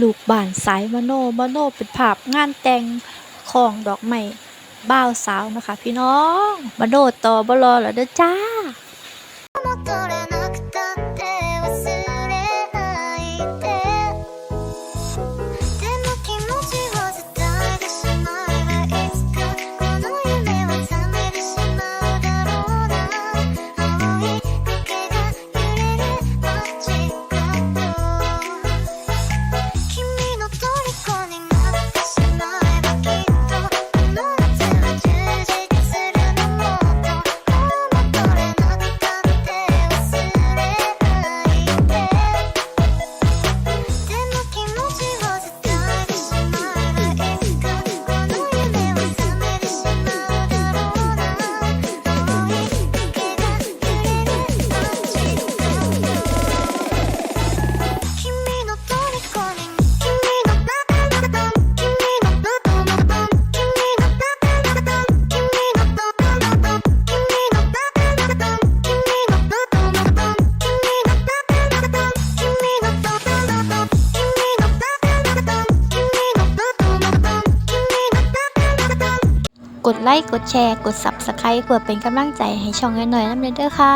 ลูกบ้านสายมโนมโนเป็นภาพงานแต่งของดอกไม้บ่าวสาวนะคะ พี่น้องมโนต่อบลอแล้วเด้อจ้า กดไลค์ กดแชร์ กด Subscribe เพื่อเป็นกำลังใจให้ช่องน้อยๆน้ำเด้อค่ะ